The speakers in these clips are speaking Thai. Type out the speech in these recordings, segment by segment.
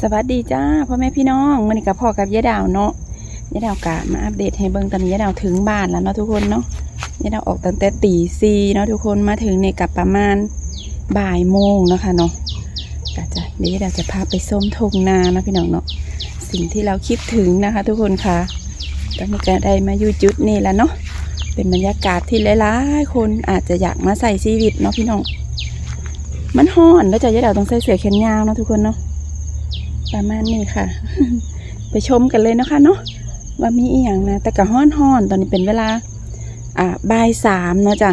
สวัสดีจ้าพ่อแม่พี่น้องวันนี้กับพ่อกับยายดาวเนาะยายดาวกะมาอัปเดตให้เบิ่งตอนนี้ยายดาวถึงบ้านแล้วเนาะทุกคนเนาะยายดาวออกตั้งแต่ตีสี่เนาะทุกคนมาถึงในกับประมาณบ่ายโมงนะคะเนาะกะจะเดี๋ยวยายดาวจะพาไปส้มทงนานะพี่น้องเนาะสิ่งที่เราคิดถึงนะคะ ทุกคนค่ะตอนนี้ก็ได้มาอยู่จุดนี้แล้วเนาะเป็นบรรยากาศที่หลายๆคนอาจจะอยากมาใส่ชีวิตเนาะพี่น้องมันฮ้อนแล้วจะยายดาวต้องใส่เสื้อแขนยาวเนาะทุกคนเนาะ ประมาณนี้ค่ะ ไปชมกันเลยนะคะเนาะว่ามีอีหยังนะแต่ก็ห้อนห้อนตอนนี้เป็นเวลา อ่าบ่ายสามเนาะจ้ะ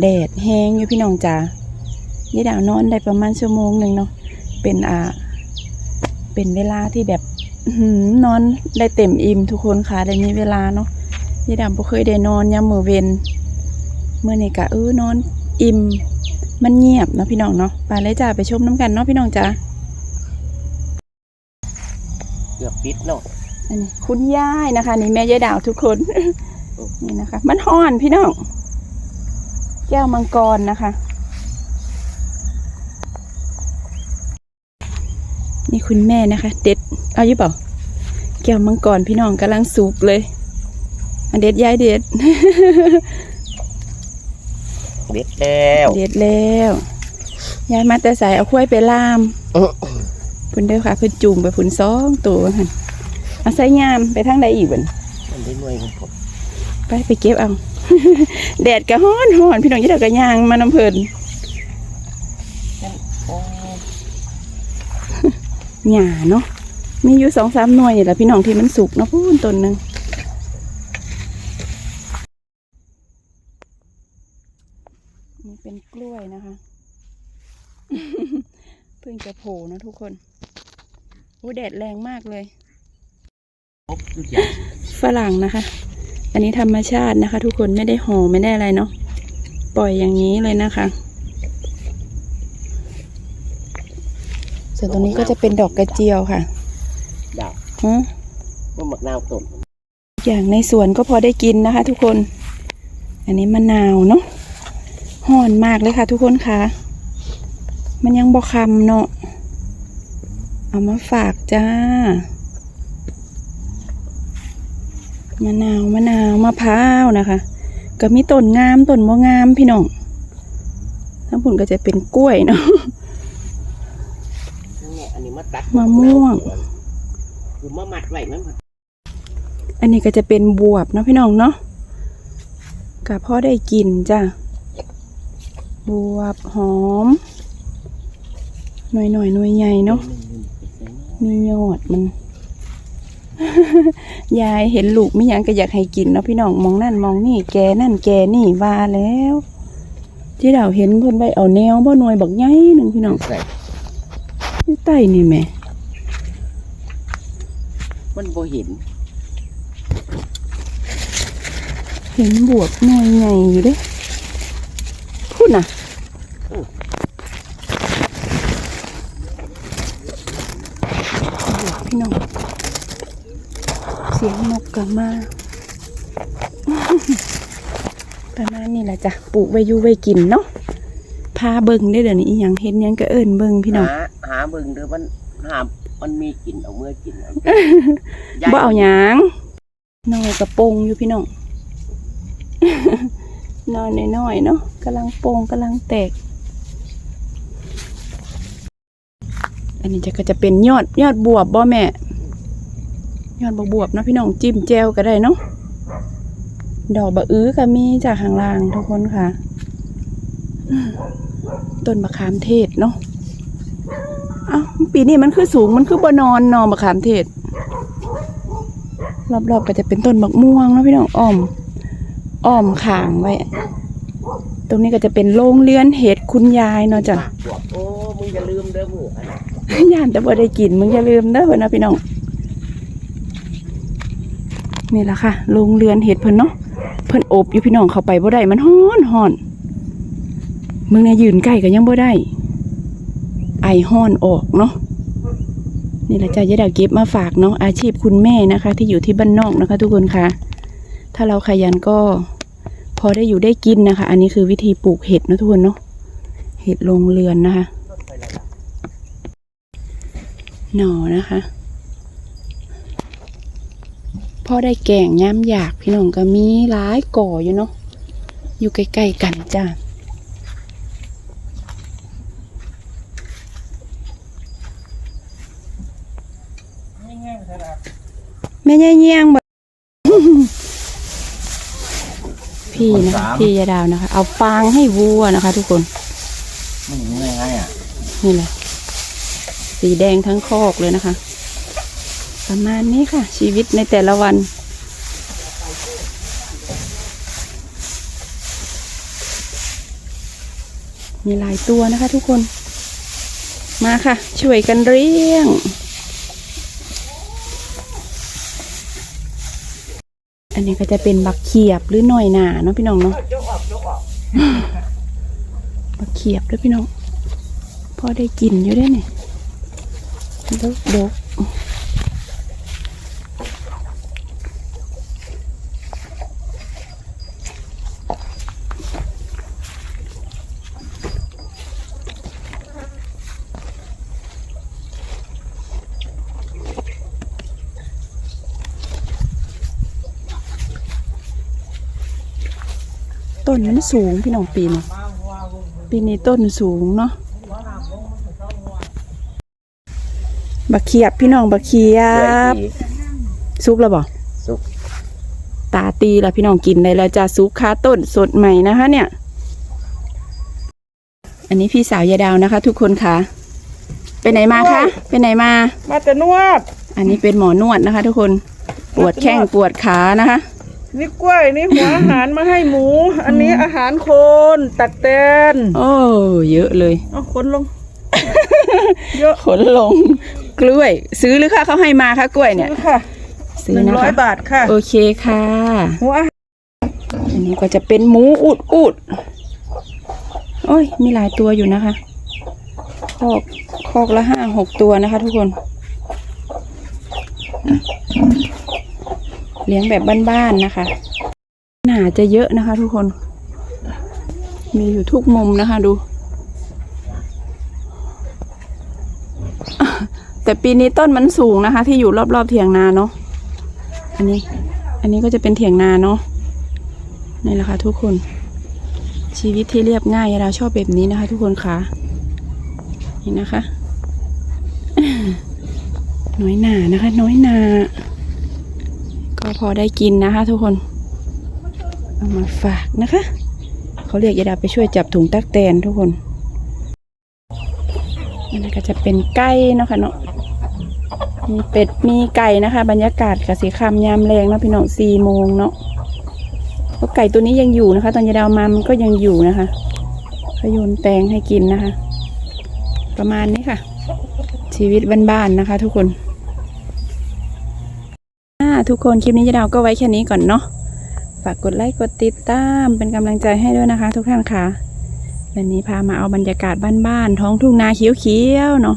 แดดแห้งอยู่พี่น้องจ้ะยี่ดาวนอนได้ประมาณชั่วโมงหนึ่งเนาะเป็นอ่า เป็นเวลาที่แบบนอนได้เต็มอิ่มทุกคนค่ะได้มีเวลาเนาะยี่ดาวบ่เคยได้นอนยามมื้อเวนเมื่อนี้กะเออนอนอิ่มมันเงียบเนาะพี่น้องเนาะไปเลยจ้าไปชมน้ำกันเนาะพี่น้องจ้า เกือบ ปิดเนาะอันนี้คุณย่ายนะคะ นี่แม่ยายดาวทุกคน นี่นะคะ มันห่อนพี่น้อง แก้วมังกรนะคะ นี่คุณแม่นะคะ เด็ด เอาอยู่เปล่า แก้วมังกรพี่น้องกำลังสุกเลย อันเด็ดยายเด็ด เด็ดแล้ว เด็ดแล้ว ยายมาแต่ใส่เอาข้วยไปล่ามอื้อ พุ่นเด้อค่ะเพุ่นจุ่มไปพุ่นสองตัวค่ะเอาใส่ยามไปทางใดอีกบ่นมันได้หน่วยของผมไปไปเก็บเอา แดดก็ฮ้อนฮ้อนพี่น้องยี่ดอกกระยางมาน้ำเพลินโอ้หญ้าเนาะมีอยู่สองสามหน่วยนี่แหละพี่น้องที่มันสุกเนาะพูนต้นหนึ่งนี่เป็นกล้วยนะคะ เพิ่งจะโผล่นะทุกคนโอ้แดดแรงมากเลยครบทุกอย่างฝรั่งนะคะ อันนี้ธรรมชาตินะคะ ทุกคนไม่ได้ห่อไม่ได้อะไรเนาะปล่อยอย่างนี้เลยนะคะ ส่วนตรงนี้ก็จะเป็นดอกกระเจียวค่ะดาวฮะว่าหมักนาวต้นอย่างในสวนก็พอได้กินนะคะ ทุกคน อันนี้มะนาวเนาะห่อนมากเลยค่ะ ทุกคนค่ะ มันยังบอคำเนาะ เอามาฝากจ้า มะนาว มะนาวมะพร้าวนะคะ ก็มีต้นงามต้นบ่งามพี่น้องทั้งผลก็จะเป็นกล้วยเนาะนั่นแหละอันนี้มาตัดมะม่วงคือมามัดไว้มันอันนี้ก็จะเป็นบวบเนาะพี่น้องเนาะกะพ่อได้กินจ้ะ บวบหอม หน่อยหน่อยๆหน่วยใหญ่เนาะมียอดมัน ยายเห็นลูกไม่ยังก็อยากให้กินเนาะพี่น้องมองนั่นมองนี่ แกนั่นแกนี่ว่าแล้ว ที่เราเห็นเพิ่นไปเอาแนวบ่หน่วยบักใหญ่หนึ่งพี่น้องใส่อยู่ใต้นี่แหม่มันบ่เห็น เห็นบวบหน่วยใหญ่อยู่เด้พูดน่ะบวบ พี่น้อง เสียงนกกลับมา ประมาณนี้แหละจ้ะ ปลูกไว้อยู่ไว้กินเนาะ พาเบิ่งได้เดี๋ยวนี้อหยังเห็นหยังก็เอิ้นเบิ่งพี่น้อง หาหาเบิ่งเด้อมันหามันมีกลิ่นเอาเมื่อกินเอาบ่เอาหยังน้อยกระโปงอยู่พี่น้องน้อยน้อยๆเนาะกำลังโปงกำลังแตก อันนี้จะก็จะเป็นยอดยอดบวบบ่แม่ ยอดบวบวบเนาะพี่น้องจิ้มแจวก็ได้เนาะดอกบะอื้อก็มีจากข้างล่างทุกคนค่ะต้นมะขามเทศเนาะเอ้าปีนี้มันคือสูงมันคือบนอนเนอมะขามเทศ รอบๆก็จะเป็นต้นบักม่วงนะพี่น้องอ้อมอ้อมขางไว้ ตรงนี้ก็จะเป็นโรงเรือนเห็ดคุณยายเนาะจ้ะ ย่านแต่บ่ได้กินมึงอย่าลืมเด้อเพิ่นนะพี่น้องนี่แหละค่ะโรงเรือนเห็ดเพิ่นเนาะเพิ่นอบอยู่พี่น้องเข้าไปบ่ได้มันฮ้อนฮ้อนมึงเนี่ยยืนใกล้ก็ยังบ่ได้ ไอฮ้อนออกเนาะนี่แหละจ้ะยายดาวเก็บมาฝากเนาะอาชีพคุณแม่นะคะ ที่อยู่ที่บ้านนอกนะคะ ทุกคนค่ะ ถ้าเราขยันก็ พอได้อยู่ได้กินนะคะ อันนี้คือวิธีปลูกเห็ดนะทุกคนเนาะเห็ดโรงเรือนนะคะ หน่อนะคะ พอได้แกงย้ำอยากพี่น้องก็มีหลายก่ออยู่เนาะอยู่ใกล้ๆกันจ้าแม่ย่าเยี่ยงบ่พี่นะคะพี่ยาดาวนะคะ เอาฟางให้วัวนะคะ ทุกคนมันง่ายง่ายอะนี่แหละ สีแดงทั้งคอกเลยนะคะ ประมาณนี้ค่ะ ชีวิตในแต่ละวัน มีหลายตัวนะคะทุกคน มาค่ะ ช่วยกันเลี้ยง อันนี้ก็จะเป็นบักเขียบหรือหน่อยหนาเนาะพี่น้องเนาะบักเขียบด้วยพี่น้องพอได้กินอยู่ได้เนี่ย ดกดกต้นมันสูงพี่น้องปีนี้ปีนี้ต้นสูงเนาะ บักเขียบพี่น้องบักเขียเรื่อยบอีกซุกแล้วบ่สุกตาตีแล้วพี่น้องกินได้แล้วจ้าซุกคาต้นสดใหม่นะคะ เนี่ย อันนี้พี่สาวยายดาวนะคะ ทุกคนคะไปไหนมาคะไปไหนมา มาแต่นวด อันนี้เป็นหมอนวดนะคะ ทุกคนปวดแข้งปวดขานะคะ นี่กล้วย นี่หัวอาหารมาให้หมู อันนี้อาหารโคน ตักแตนโอ้เยอะเลย เอาขนลง เยอะขนลง กล้วย ซื้อหรือคะเขาให้มาคะกล้วยเนี่ยซื้อค่ะซื้อหนึ่งนะร้อยคะบาทค่ะโอเคค่ะ หัวอาหารอันนี้ก็จะเป็นหมูอุดอุดโอ้ย มีหลายตัวอยู่นะคะคอกคอกละห้าหกตัวนะคะ ทุกคนเลี้ยงแบบบ้านๆนะคะ หนาจะเยอะนะคะ ทุกคน มีอยู่ทุกมุมนะคะ ดู แต่ปีนี้ต้นมันสูงนะคะ ที่อยู่รอบๆเถียงนาเนาะอันนี้ อันนี้ก็จะเป็นเถียงนาเนาะนี่แหละค่ะทุกคน ชีวิตที่เรียบง่ายเราชอบแบบนี้นะคะ ทุกคนค่ะนี่นะคะ น้อยหนานะคะ น้อยหนาก็พอได้กินนะคะ ทุกคนเอามาฝากนะคะ เขาเรียกยายดาไปช่วยจับถุงตักแตนทุกคนอันนี้ก็จะเป็นไก่เนาะค่ะเนาะ มีเป็ดมีไก่นะคะ บรรยากาศกสีคำยามแรงนะพี่น้องสี่โมงเนาะเพราะไก่ตัวนี้ยังอยู่นะคะ ตอนยายดาวมามันก็ยังอยู่นะคะเขาโยนแตงให้กินนะคะ ประมาณนี้ค่ะ ชีวิตบ้านๆนะคะ ทุกคนอ่าทุกคนคลิปนี้ยายดาวก็ไว้แค่นี้ก่อนเนาะฝากกดไลค์กดติดตามเป็นกำลังใจให้ด้วยนะคะ ทุกท่านค่ะ วันนี้พามาเอาบรรยากาศบ้านๆท้องทุ่งนาเขียวๆเนาะ